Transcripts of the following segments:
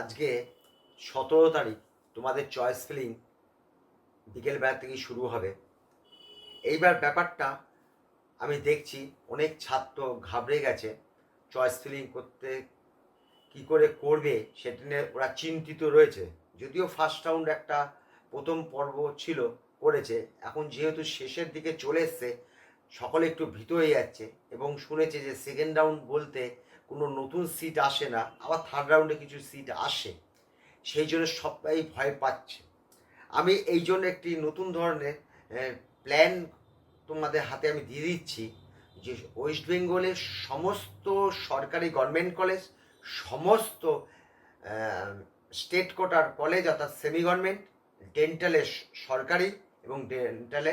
আজকে সতেরো তারিখ তোমাদের চয়েস ফিলিং বিকেলবেলা থেকেই শুরু হবে। এইবার ব্যাপারটা আমি দেখছি, অনেক ছাত্র ঘাবড়ে গেছে চয়েস ফিলিং করতে। কি করে করবে সেটা নিয়ে ওরা চিন্তিত রয়েছে। যদিও ফার্স্ট রাউন্ড একটা প্রথম পর্ব ছিল, করেছে। এখন যেহেতু শেষের দিকে চলে এসছে, সকলে একটু ভীত হয়ে যাচ্ছে এবং শুনেছে যে সেকেন্ড রাউন্ড বলতে কোনো নতুন সিট আসে না, আবার থার্ড রাউন্ডে কিছু সিট আসে। সেই জন্য সবাই ভয় পাচ্ছে। আমি এই জন্য একটি নতুন ধরনের প্ল্যান তোমাদের হাতে আমি দিয়ে দিচ্ছি যে ওয়েস্ট বেঙ্গলের সমস্ত সরকারি গভর্নমেন্ট কলেজ সমস্ত স্টেট কোটার কলেজ অর্থাৎ সেমি গভর্নমেন্ট ডেন্টালে সরকারি এবং ডেন্টালে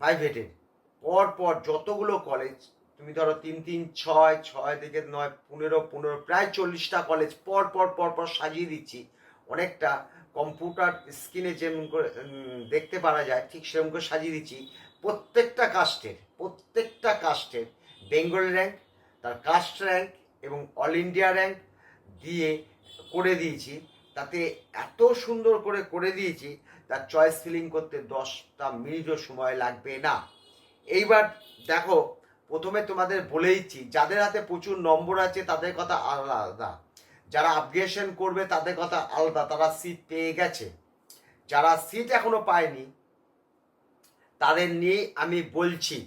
প্রাইভেটের পর পর যতগুলো কলেজ তুমি ধরো তিন তিন, ছয় ছয় থেকে নয়, পনেরো পনেরো, প্রায় চল্লিশটা কলেজ পর পর পর পর সাজিয়ে দিচ্ছি। অনেকটা কম্পিউটার স্ক্রিনে যেমন করে দেখতে পারা যায়, ঠিক সেরকম করে সাজিয়ে দিচ্ছি। প্রত্যেকটা কাস্টের প্রত্যেকটা কাস্টের বেঙ্গল র্যাঙ্ক তার কাস্ট র্যাঙ্ক এবং অল ইন্ডিয়া র্যাঙ্ক দিয়ে করে দিয়েছি। তাতে এত সুন্দর করে করে দিয়েছি, তার চয়েস ফিলিং করতে দশটা মিনিটও সময় লাগবে না। এইবার দেখো প্রথমে তোমাদের বলে দিচ্ছি যাদের হাতে প্রচুর নম্বর আছে, তাদের কথা আলাদা। যারা আপগ্রেশন করবে, তাদের কথা আলাদা। তারা সিট পেয়ে গেছে। যারা সিট এখনও পায়নি, তাদের নিয়ে আমি বলছি,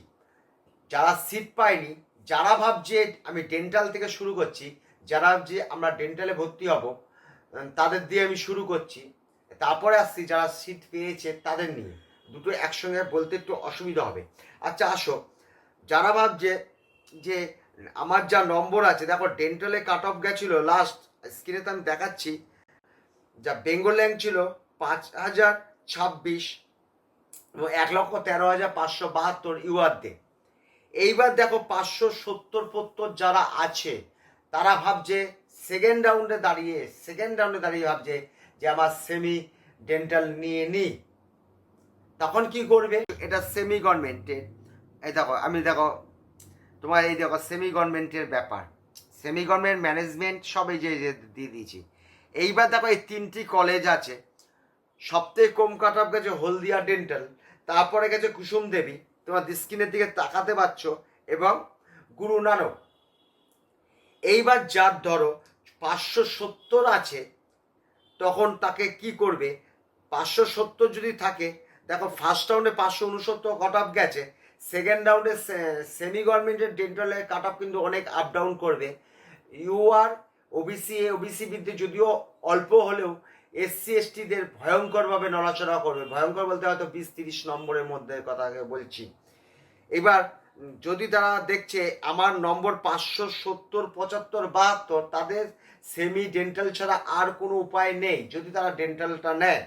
যারা সিট পায়নি, যারা ভাবছে, আমি ডেন্টাল থেকে শুরু করছি, যারা যে আমরা ডেন্টালে ভর্তি হব তাদের দিয়ে আমি শুরু করছি। তারপরে আসছি, যারা সিট পেয়েছে, তাদের নিয়ে। দুটো একসঙ্গে বলতে একটু অসুবিধা হবে। আচ্ছা আসো। যারা ভাবছে যে আমার যা নম্বর আছে, দেখো ডেন্টালে কাট অফ গেছিল লাস্ট স্ক্রিনে তো আমি দেখাচ্ছি, যা বেঙ্গল র্যাঙ্ক ছিল পাঁচ হাজার ছাব্বিশ এবং এক লক্ষ তেরো হাজার পাঁচশো বাহাত্তর ইউআরতে এইবার দেখো পাঁচশো সত্তর পত্তর যারা আছে, তারা ভাবছে সেকেন্ড রাউন্ডে দাঁড়িয়ে সেকেন্ড রাউন্ডে দাঁড়িয়ে ভাবছে যে আমার সেমি ডেন্টাল নিয়ে নিই তখন কি করবে? এটা সেমি গভর্নমেন্টের এই দেখো, আমি দেখো, তোমার এই দেখো সেমি গভর্নমেন্টের ব্যাপার। সেমি গভর্নমেন্ট ম্যানেজমেন্ট সব এই যে দিয়ে দিয়েছি। এইবার দেখো এই তিনটি কলেজ আছে। সবথেকে কম কাট অফ গেছে হলদিয়া ডেন্টাল তারপরে গেছে কুসুম দেবী। তোমার স্ক্রিনের দিকে তাকাতে পারছ এবং গুরু নানক। এইবার যার ধরো পাঁচশো সত্তর আছে, তখন তাকে কি করবে? পাঁচশো সত্তর যদি থাকে, দেখো ফার্স্ট রাউন্ডে পাঁচশো উনসত্তর কাট অফ গেছে সেকেন্ড রাউন্ডে সেমি গভর্নমেন্টের ডেন্টালের কাট অফ কিন্তু অনেক আপ ডাউন করবে। ইউআর ওবিসি এ ওবিসি বৃদ্ধি যদিও অল্প হলেও এসসি এসটিদের ভয়ঙ্করভাবে নড়াচড়া করবে। ভয়ঙ্কর বলতে হয়তো বিশ তিরিশ নম্বরের মধ্যে কথা বলছি। এবার, যদি তারা দেখছে আমার নম্বর পাঁচশো সত্তর, পঁচাত্তর, বাহাত্তর, তাদের সেমি ডেন্টাল ছাড়া আর কোনো উপায় নেই। যদি তারা ডেন্টালটা নেয়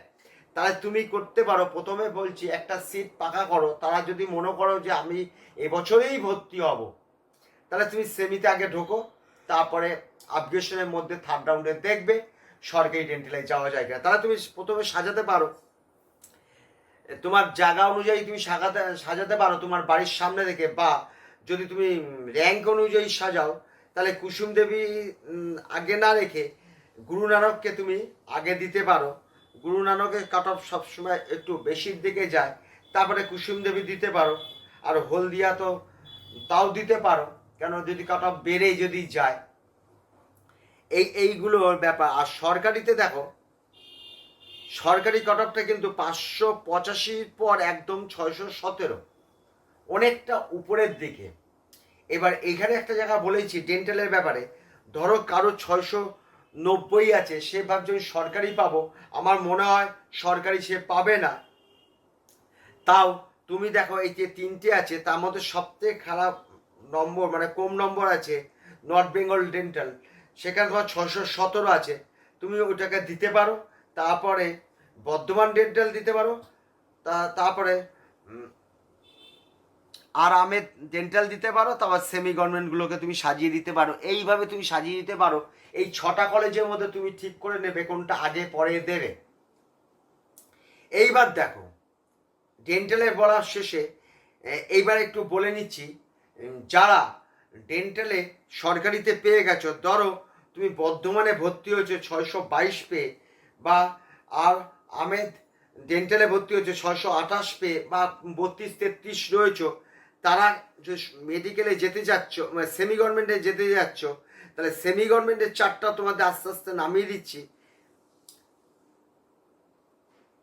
তাহলে তুমি করতে পারো। প্রথমে বলছি, একটা সিট পাকা করো। তারা যদি মনে করো যে আমি এবছরেই ভর্তি হব, তাহলে তুমি সেমিতে আগে ঢোকো, তারপরে আপগ্রেশনের মধ্যে থার্ড রাউন্ডে দেখবে, সরকারি ডেন্টালে যাওয়া যায় কিনা। তাহলে তুমি প্রথমে সাজাতে পারো। তোমার জায়গা অনুযায়ী তুমি সাজাতে সাজাতে পারো। তোমার বাড়ির সামনে থেকে বা যদি তুমি র্যাঙ্ক অনুযায়ী সাজাও, তাহলে কুসুম দেবী আগে না রেখে গুরু নানককে তুমি আগে দিতে পারো। গুরু নানকের কাট অফ সবসময় একটু বেশির দিকে যায়। তারপরে কুসুম দেবী দিতে পারো, আর হলদিয়া তো তাও দিতে পারো। কেন যদি কাট অফ বেড়ে যদি যায়। এই এইগুলোর ব্যাপার। আর সরকারিতে দেখো, সরকারি কাট অফটা কিন্তু পাঁচশো পঁচাশির পর একদম ছয়শো সতেরো। অনেকটা উপরের দিকে। এবার এখানে একটা জায়গা বলেছি ডেন্টালের ব্যাপারে। ধরো কারও ছয়শো নব্বই আছে, সে ভাবছে আমি সরকারি পাবো। আমার মনে হয় সরকারি সে পাবে না। তাও তুমি দেখো, এই যে তিনটে আছে, তার মধ্যে সবথেকে খারাপ নম্বর মানে কম নম্বর আছে নর্থ বেঙ্গল ডেন্টাল। সেখানে তোমার ছশো সতেরো আছে। তুমি ওটাকে দিতে পারো, তারপরে বর্ধমান ডেন্টাল দিতে পারো, তা, তারপরে উম, আর আমের ডেন্টাল দিতে পারো তারপর সেমি গভর্নমেন্টগুলোকে তুমি সাজিয়ে দিতে পারো। এইভাবে তুমি সাজিয়ে দিতে পারো এই ছটা কলেজের মধ্যে তুমি ঠিক করে নেবে কোনটা আগে পরে দেবে। এইবার দেখো ডেন্টালের বলার শেষে এইবার একটু বলে নিচ্ছি যারা ডেন্টালে সরকারিতে পেয়ে গেছো ধরো তুমি বর্ধমানে ভর্তি হয়েছে ছয়শো বাইশ পেয়ে বা আর আমেদ ডেন্টালে ভর্তি হয়েছে ছয়শো আঠাশ পেয়ে বা বত্রিশ তেত্রিশ রয়েছে তারা মেডিকেলে যেতে যাচ্ছ সেমি গভর্নমেন্টে যেতে যাচ্ছ, তাহলে সেমি গভর্নমেন্টের চারটা তোমাদের আস্তে আস্তে নামিয়ে দিচ্ছি।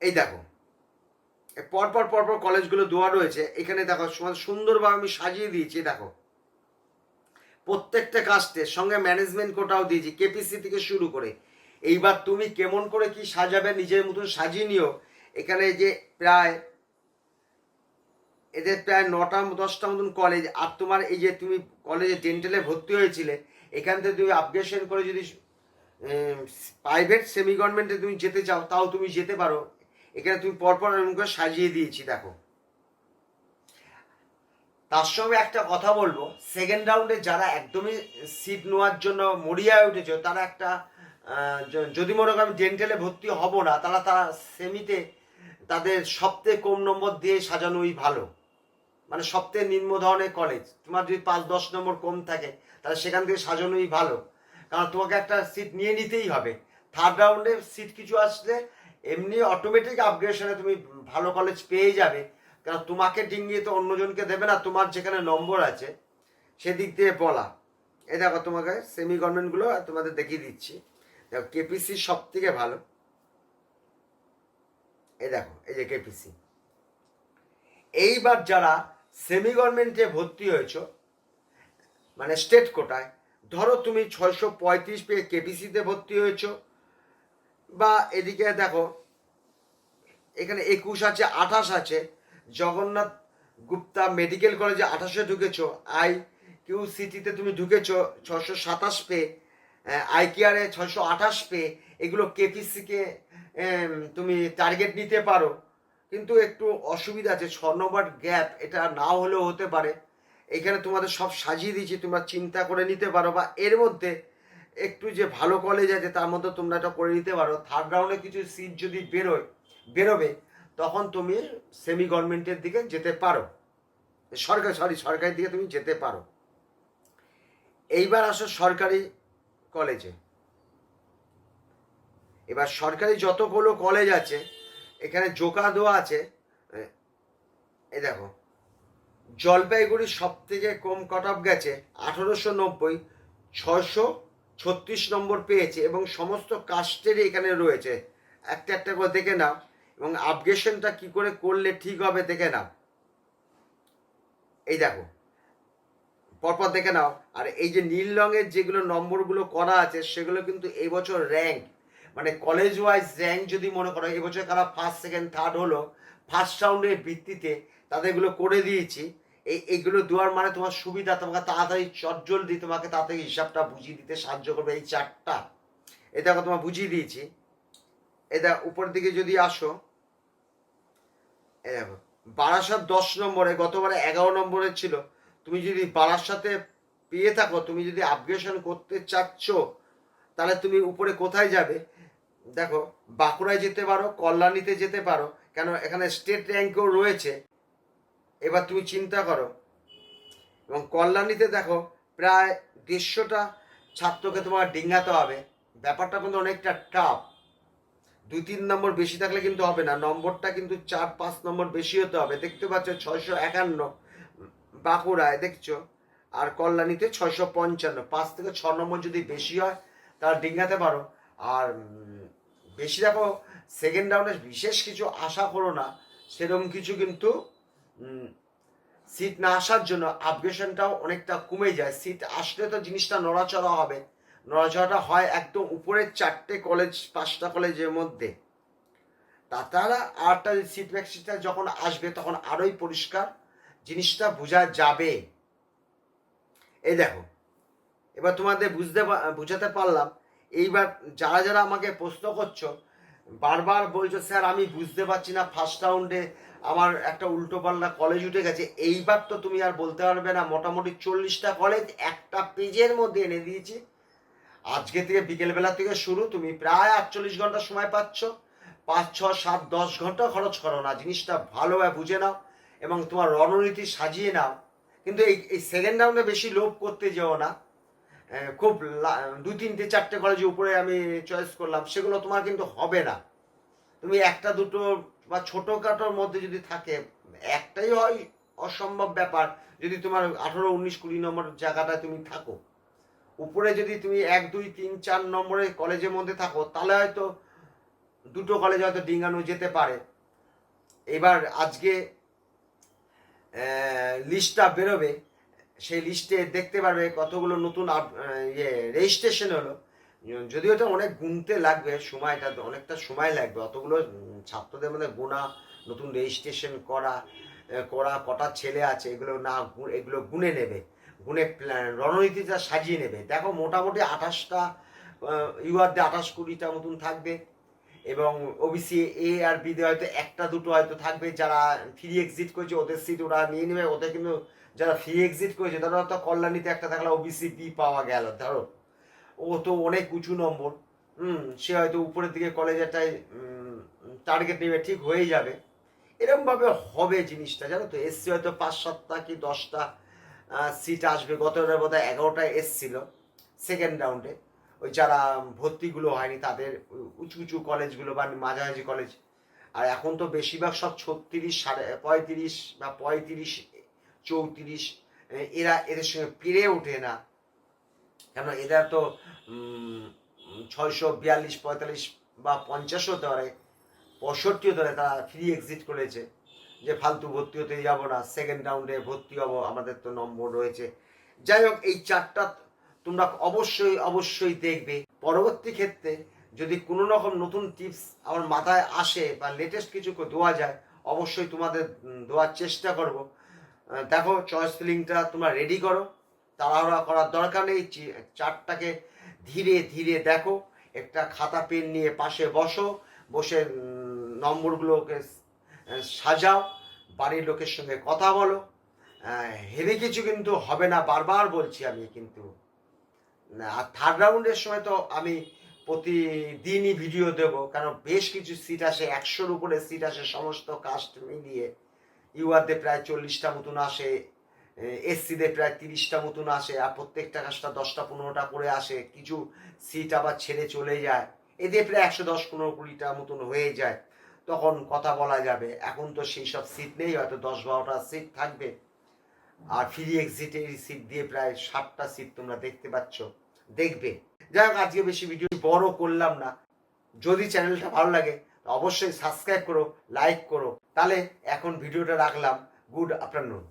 এই দেখো পরপর পরপর কলেজগুলো দেওয়া রয়েছে। এখানে দেখো সুন্দরভাবে আমি সাজিয়ে দিয়েছি দেখো। প্রত্যেকটা কাস্টের সঙ্গে ম্যানেজমেন্ট কোটাও দিয়েছি কেপিসি থেকে শুরু করে। এইবার তুমি কেমন করে কি সাজাবে, নিজের মতন সাজিয়ে নিও। এখানে যে প্রায় এদের প্রায় নটা, দশটা মতন কলেজ আর তোমার এই যে তুমি কলেজে ডেন্টালে ভর্তি হয়েছিলে, এখান থেকে তুমি আপগ্রেশন করে যদি প্রাইভেট সেমি গভর্নমেন্টে তুমি যেতে চাও, তাও তুমি যেতে পারো। এখানে তুমি পরপর করে সাজিয়ে দিয়েছি, দেখো। তার সঙ্গে একটা কথা বলব সেকেন্ড রাউন্ডে যারা একদমই সিট নেওয়ার জন্য মরিয়া উঠেছে, তারা একটা যদি মনে করো আমি ডেন্টালে ভর্তি হব না, তারা তারা সেমিতে তাদের সবথেকে কম নম্বর দিয়ে সাজানোই ভালো। মানে সবথেকে নিম্ন ধরনের কলেজ তোমার যদি পাঁচ, দশ নম্বর কম থাকে, তাহলে সেখান থেকে সাজানোই ভালো। কারণ তোমাকে একটা সিট নিয়ে নিতেই হবে। থার্ড রাউন্ডে সিট কিছু আসলে এমনি অটোমেটিক আপগ্রেশনে তুমি ভালো কলেজ পেয়ে যাবে। কারণ তোমাকে ডিঙ্গিয়ে তো অন্যজনকে দেবে না, তোমার যেখানে নম্বর আছে, সেদিক দিয়ে বলা। এ দেখো তোমাকে সেমি গভর্নমেন্টগুলো তোমাদের দেখিয়ে দিচ্ছি। দেখো কেপিসি সব থেকে ভালো। এই দেখো, এই যে কেপিসি এইবার যারা সেমি গভর্নমেন্টে ভর্তি হয়েছ মানে স্টেট কোটায়। ধরো তুমি ছয়শো পঁয়ত্রিশ পেয়ে কেপিসিতে ভর্তি হয়েছ, বা এদিকে দেখো, এখানে একুশ আছে, আঠাশ আছে, জগন্নাথ গুপ্তা মেডিকেল কলেজে আঠাশে ঢুকেছো, আই কিউ সিটিতে তুমি ঢুকেছো ছশো সাতাশ পেয়ে আইকিআরে ছশো আঠাশ পেয়ে, এগুলো কেপিসিকে তুমি টার্গেট নিতে পারো। কিন্তু একটু অসুবিধা আছে, ছ নম্বর গ্যাপ এটা নাও হলেও হতে পারে। এখানে তোমাদের সব সাজিয়ে দিয়েছি, তোমরা চিন্তা করে নিতে পারো বা এর মধ্যে একটু যে ভালো কলেজ আছে তার মধ্যে তোমরা এটা করে নিতে পারো। থার্ড রাউন্ডে কিছু সিট যদি বেরোয়, বেরোবে, তখন তুমি সেমি গভর্নমেন্টের দিকে যেতে পারো। সরকার সরি সরকারের দিকে তুমি যেতে পারো। এইবার আসো সরকারি কলেজে এবার সরকারি যতগুলো কলেজ আছে এখানে জোকা দেওয়া আছে। এই দেখো জলপাইগুড়ি সব থেকে কম কাট অফ গেছে আঠারোশো নব্বই ছশো ছত্রিশ নম্বর পেয়েছে এবং সমস্ত কাস্টেরই এখানে রয়েছে। একটা একটা করে দেখে নাও এবং আপগ্রেশনটা কি করে করলে ঠিক হবে দেখে নাও। এই দেখো, পরপর দেখে নাও। আর এই যে নীল রঙের যেগুলো নম্বরগুলো করা আছে সেগুলো কিন্তু এই বছর র্যাঙ্ক মানে কলেজ ওয়াইজ র্যাঙ্ক যদি মনে করো, এবছর কারা ফার্স্ট সেকেন্ড থার্ড হলো ফার্স্ট রাউন্ডের ভিত্তিতে তাদেরগুলো করে দিয়েছি। এই, এইগুলো দেওয়ার মানে তোমার সুবিধা, তোমাকে তাড়াতাড়ি চটজলদি তোমাকে তাড়াতাড়ি হিসাবটা বুঝিয়ে দিতে সাহায্য করবে এই চারটা। এ দেখো তোমার বুঝিয়ে দিয়েছি। এটা উপর দিকে যদি আসো, এ দেখো, বারাসাত দশ নম্বরে, গতবারে এগারো নম্বরে ছিল। তুমি যদি বারাসাতে পেয়ে থাকো, তুমি যদি আপগ্রেশন করতে চাচ্ছ, তাহলে তুমি উপরে কোথায় যাবে? দেখো, বাঁকুড়ায় যেতে পারো, কল্যাণীতে যেতে পারো, কেন এখানে স্টেট র্যাঙ্কও রয়েছে। এবার তুমি চিন্তা করো। এবং কল্যাণীতে দেখো, প্রায় দেড়শোটা ছাত্রকে তোমার ডিঙ্গাতে হবে। ব্যাপারটা কিন্তু অনেকটা টাফ দুই তিন নম্বর বেশি থাকলে কিন্তু হবে না, নম্বরটা কিন্তু চার পাঁচ নম্বর বেশি হতে হবে। দেখতে পাচ্ছ ছয়শো একান্ন বাঁকুড়ায়, দেখছ? আর কল্যাণীতে ছয়শো পঞ্চান্ন, পাঁচ থেকে ছ নম্বর যদি বেশি হয়, তাহলে ডিঙ্গাতে পারো। আর বেশি দেখো সেকেন্ড রাউন্ডে বিশেষ কিছু আশা করো না, সেরকম কিছু কিন্তু সিট না আসার জন্য আপগ্রেশনটাও অনেকটা কমে যায়। সিট আসলে তো জিনিসটা নড়াচড়া হবে। নড়াচড়াটা হয় একদম উপরের চারটে কলেজ পাঁচটা কলেজের মধ্যে। তাছাড়া আরটা সিট ভ্যাকসিনটা যখন আসবে, তখন আরোই পরিষ্কার জিনিসটা বোঝা যাবে। এই দেখো, এবার তোমাদের বুঝতে বুঝাতে পারলাম এইবার যারা যারা আমাকে প্রশ্ন করছ, বারবার বলছো, স্যার, আমি বুঝতে পারছি না ফার্স্ট রাউন্ডে আমার একটা উল্টো পাল্লা কলেজ উঠে গেছে। এইবার তো তুমি আর বলতে পারবে না, মোটামুটি চল্লিশটা কলেজ একটা পেজের মধ্যে এনে দিয়েছি। আজকে থেকে বিকেলবেলা থেকে শুরু, তুমি প্রায় আটচল্লিশ ঘণ্টা সময় পাচ্ছ। পাঁচ, ছ, সাত, দশ ঘণ্টা খরচ করো না, জিনিসটা ভালোভাবে বুঝে নাও এবং তোমার রণনীতি সাজিয়ে নাও। কিন্তু এই সেকেন্ড রাউন্ডে বেশি লোভ করতে যেও না। খুব দুই তিনটে চারটে কলেজে উপরে আমি চয়েস করলাম, সেগুলো তোমার কিন্তু হবে না। তুমি একটা, দুটো বা ছোটোখাটোর মধ্যে যদি থাকে, একটাই হয় অসম্ভব ব্যাপার, যদি তোমার আঠারো, উনিশ, কুড়ি নম্বর জায়গাটায় তুমি থাকো। উপরে যদি তুমি এক, দুই, তিন, চার নম্বরে কলেজের মধ্যে থাকো, তাহলে হয়তো দুটো কলেজে হয়তো ডিঙ্গানো যেতে পারে। এবার আজকে লিস্টটা বেরোবে। সেই লিস্টে দেখতে পারবে কতগুলো নতুন ইয়ে রেজিস্ট্রেশন হলো। যদিও এটা অনেক গুনতে লাগবে, সময়টা অনেকটা সময় লাগবে। অতগুলো ছাত্রদের মধ্যে গোনা, নতুন রেজিস্ট্রেশন করা করা, কটা ছেলে আছে, এগুলো না এগুলো গুনে নেবে। গুনে রণনীতিটা সাজিয়ে নেবে। দেখো, মোটামুটি আঠাশটা ইউআরতে আঠাশ কুড়িটা মতন থাকবে। এবং ওবিসি এ আর বি তে হয়তো একটা, দুটো হয়তো থাকবে যারা ফ্রি এক্সিট করেছে, ওদের সিট ওরা নিয়ে নেবে। ওদের কিন্তু যারা ফ্রি এক্সিট করেছে ধরো হয়তো কল্যাণীতে একটা থাকলে ওবিসি বি পাওয়া গেল। ধরো, ও তো অনেক উঁচু নম্বর, হুম, সে হয়তো উপরের দিকে কলেজেরটাই টার্গেট নেবে, ঠিক হয়ে যাবে। এরকমভাবে হবে জিনিসটা, জানো তো? এসসি হয়তো পাঁচ সাতটা কি দশটা সিট আসবে। গত বোধ হয় এগারোটা এসছিল সেকেন্ড রাউন্ডে ওই যারা ভর্তিগুলো হয়নি তাদের উঁচু উঁচু কলেজগুলো বা মাঝামাঝি কলেজ। আর এখন তো বেশিরভাগ সব ছত্রিশ সাড়ে পঁয়ত্রিশ বা পঁয়ত্রিশ, চৌত্রিশ এরা এদের সঙ্গে পেরে ওঠে না। কেন এরা তো ছয়শো বিয়াল্লিশ, পঁয়তাল্লিশ বা পঞ্চাশ হতে পারে পঁয়ষট্টি হতে পারে তারা ফ্রি এক্সিট করেছে। যে ফালতু ভর্তি হতে যাব না সেকেন্ড রাউন্ডে ভর্তি হব, আমাদের তো নম্বর রয়েছে। যাই হোক, এই চারটা তোমরা অবশ্যই অবশ্যই দেখবে। পরবর্তী ক্ষেত্রে যদি কোনো রকম নতুন টিপস আমার মাথায় আসে বা লেটেস্ট কিছু দেওয়া যায়, অবশ্যই তোমাদের দেওয়ার চেষ্টা করব। দেখো চয়েস ফিলিংটা তোমরা রেডি করো। তাড়াহুড়া করার দরকার নেই। চারটাকে ধীরে ধীরে দেখো। একটা খাতা, পেন নিয়ে পাশে বসো। বসে নম্বরগুলোকে সাজাও। বাড়ির লোকের সঙ্গে কথা বলো। হেভি কিছু কিন্তু হবে না। বারবার বলছি আমি কিন্তু। আর থার্ড রাউন্ডের সময় তো আমি প্রতিদিনই ভিডিও দেবো, কারণ বেশ কিছু সিট আসে, একশোর উপরে সিট আসে, সমস্ত কাস্ট মিলিয়ে। ইউআরতে প্রায় চল্লিশটা মতন আসে এসসিদের প্রায় তিরিশটা মতন আসে, আর প্রত্যেকটা কাজটা দশটা, পনেরোটা করে আসে। কিছু সিট আবার ছেড়ে চলে যায়। এদের প্রায় একশো দশ, পনেরো, কুড়িটা মতন হয়ে যায়। তখন কথা বলা যাবে। এখন তো সেই সব সিট নেই, হয়তো দশ, বারোটা সিট থাকবে। আর ফ্রি এক্সিটের সিট দিয়ে প্রায় ষাটটা সিট তোমরা দেখতে পাচ্ছ। দেখবে। যাই হোক, আজকে বেশি ভিডিও বড় করলাম না। যদি চ্যানেলটা ভালো লাগে, অবশ্যই সাবস্ক্রাইব করো লাইক করো। তাহলে এখন ভিডিওটা রাখলাম। Good afternoon